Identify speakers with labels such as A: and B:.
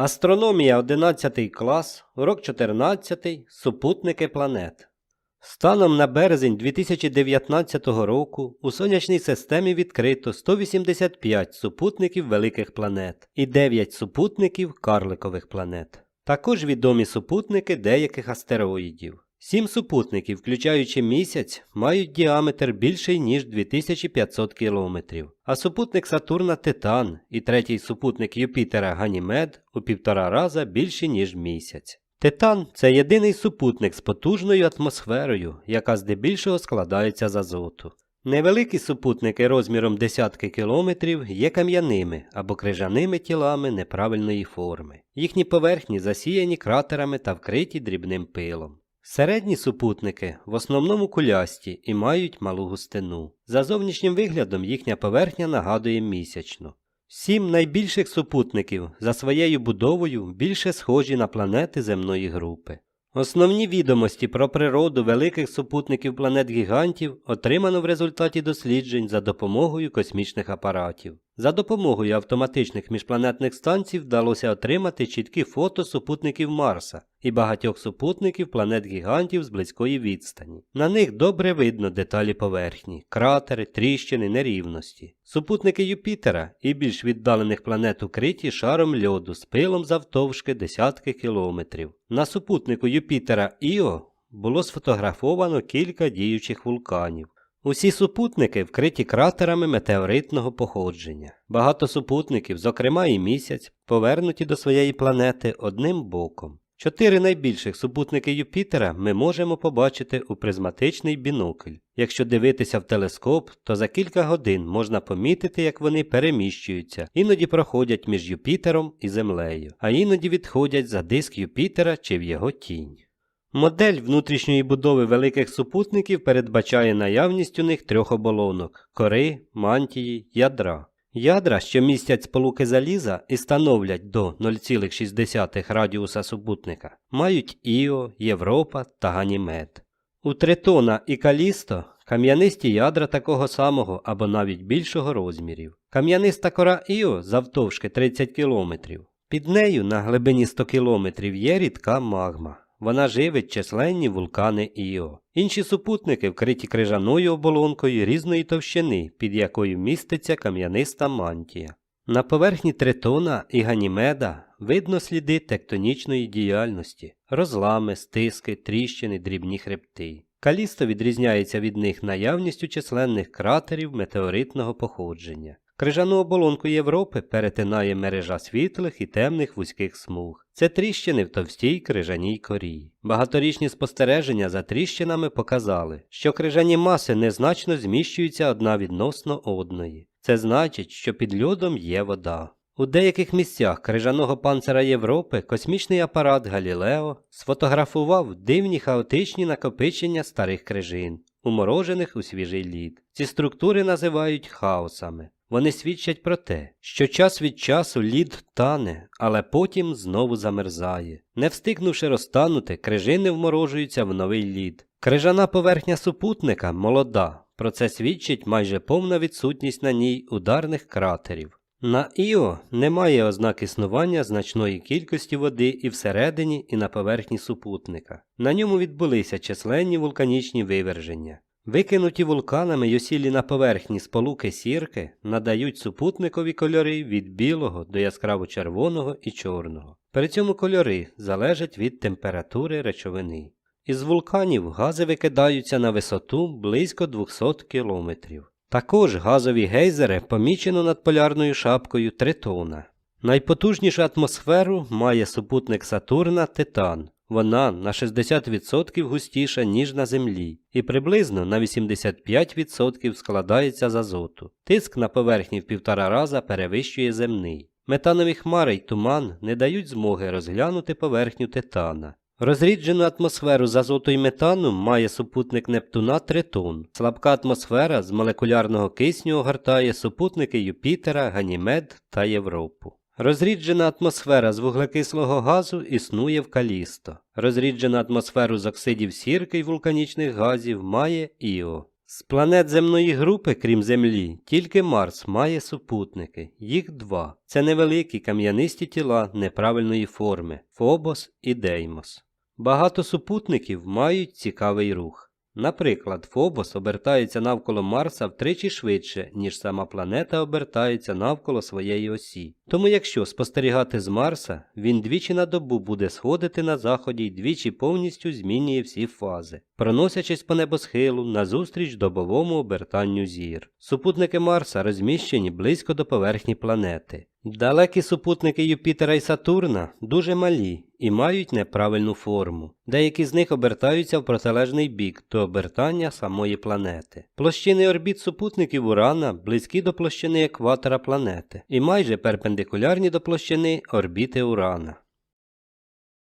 A: Астрономія 11 клас, урок 14. Супутники планет. Станом на березень 2019 року у сонячній системі відкрито 185 супутників великих планет і 9 супутників карликових планет. Також відомі супутники деяких астероїдів. Сім супутників, включаючи місяць, мають діаметр більший ніж 2500 кілометрів, а супутник Сатурна Титан і третій супутник Юпітера Ганімед у півтора раза більші, ніж місяць. Титан це єдиний супутник з потужною атмосферою, яка здебільшого складається з азоту. Невеликі супутники розміром десятки кілометрів є кам'яними або крижаними тілами неправильної форми. Їхні поверхні засіяні кратерами та вкриті дрібним пилом. Середні супутники в основному кулясті і мають малу густину. За зовнішнім виглядом їхня поверхня нагадує місячну. Сім найбільших супутників за своєю будовою більше схожі на планети земної групи. Основні відомості про природу великих супутників планет гігантів отримано в результаті досліджень за допомогою космічних апаратів. За допомогою автоматичних міжпланетних станцій вдалося отримати чіткі фото супутників Марса і багатьох супутників планет гігантів з близької відстані. На них добре видно деталі поверхні, кратери, тріщини, нерівності. Супутники Юпітера і більш віддалених планет укриті шаром льоду з пилом завтовшки десятки кілометрів. На супутнику Юпітера Іо було сфотографовано кілька діючих вулканів. Усі супутники вкриті кратерами метеоритного походження. Багато супутників, зокрема і місяць, повернуті до своєї планети одним боком. Чотири найбільших супутники Юпітера ми можемо побачити у призматичний бінокль. Якщо дивитися в телескоп, то за кілька годин можна помітити, як вони переміщуються, іноді проходять між Юпітером і Землею, а іноді відходять за диск Юпітера чи в його тінь. Модель внутрішньої будови великих супутників передбачає наявність у них трьох оболонок кори, мантії, ядра. Ядра, що містять сполуки заліза і становлять до 0,6 радіуса супутника, мають Іо, Європа та Ганімед. У Тритона і Калісто кам'янисті ядра такого самого або навіть більшого розмірів. Кам'яниста кора Іо завтовшки 30 км. Під нею на глибині 100 км є рідка магма. Вона живить численні вулкани Іо. Інші супутники вкриті крижаною оболонкою різної товщини, під якою міститься кам'яниста мантія. На поверхні Тритона і Ганімеда видно сліди тектонічної діяльності, розлами, стиски, тріщини, дрібні хребти. Калісто відрізняється від них наявністю численних кратерів метеоритного походження. Крижану оболонку Європи перетинає мережа світлих і темних вузьких смуг. Це тріщини в товстій крижаній корі. Багаторічні спостереження за тріщинами показали, що крижані маси незначно зміщуються одна відносно одної. Це значить, що під льодом є вода. У деяких місцях крижаного панцира Європи космічний апарат Галілео сфотографував дивні хаотичні накопичення старих крижин, уморожених у свіжий лід. Ці структури називають хаосами. Вони свідчать про те, що час від часу лід тане, але потім знову замерзає. Не встигнувши розтанути, крижини вморожуються в новий лід. Крижана поверхня супутника молода, про це свідчить майже повна відсутність на ній ударних кратерів. На Іо немає ознак існування значної кількості води і всередині, і на поверхні супутника. На ньому відбулися численні вулканічні виверження. Викинуті вулканами й осілі на поверхні сполуки сірки надають супутникові кольори від білого до яскраво червоного і чорного. При цьому кольори залежать від температури речовини. Із вулканів гази викидаються на висоту близько 200 кілометрів. Також газові гейзери помічено над полярною шапкою Тритона. Найпотужнішу атмосферу має супутник Сатурна Титан. Вона на 60% густіша, ніж на Землі, і приблизно на 85% складається з азоту. Тиск на поверхні в півтора раза перевищує земний. Метанові хмари й туман не дають змоги розглянути поверхню Титана. Розріджену атмосферу з азоту й метану має супутник Нептуна Тритон. Слабка атмосфера з молекулярного кисню огортає супутники Юпітера, Ганімед та Європу. Розріджена атмосфера з вуглекислого газу існує в Калісто. Розріджену атмосферу з оксидів сірки й вулканічних газів має Іо. З планет земної групи, крім Землі, тільки Марс має супутники. Їх два. Це невеликі кам'янисті тіла неправильної форми Фобос і Деймос. Багато супутників мають цікавий рух. Наприклад, Фобос обертається навколо Марса втричі швидше, ніж сама планета обертається навколо своєї осі. Тому якщо спостерігати з Марса, він двічі на добу буде сходити на заході і двічі повністю змінює всі фази, проносячись по небосхилу назустріч добовому обертанню зір. Супутники Марса розміщені близько до поверхні планети. Далекі супутники Юпітера і Сатурна дуже малі і мають неправильну форму. Деякі з них обертаються в протилежний бік до обертання самої планети. Площини орбіт супутників Урана близькі до площини екватора планети і майже перпендикулярні до площини орбіти Урана.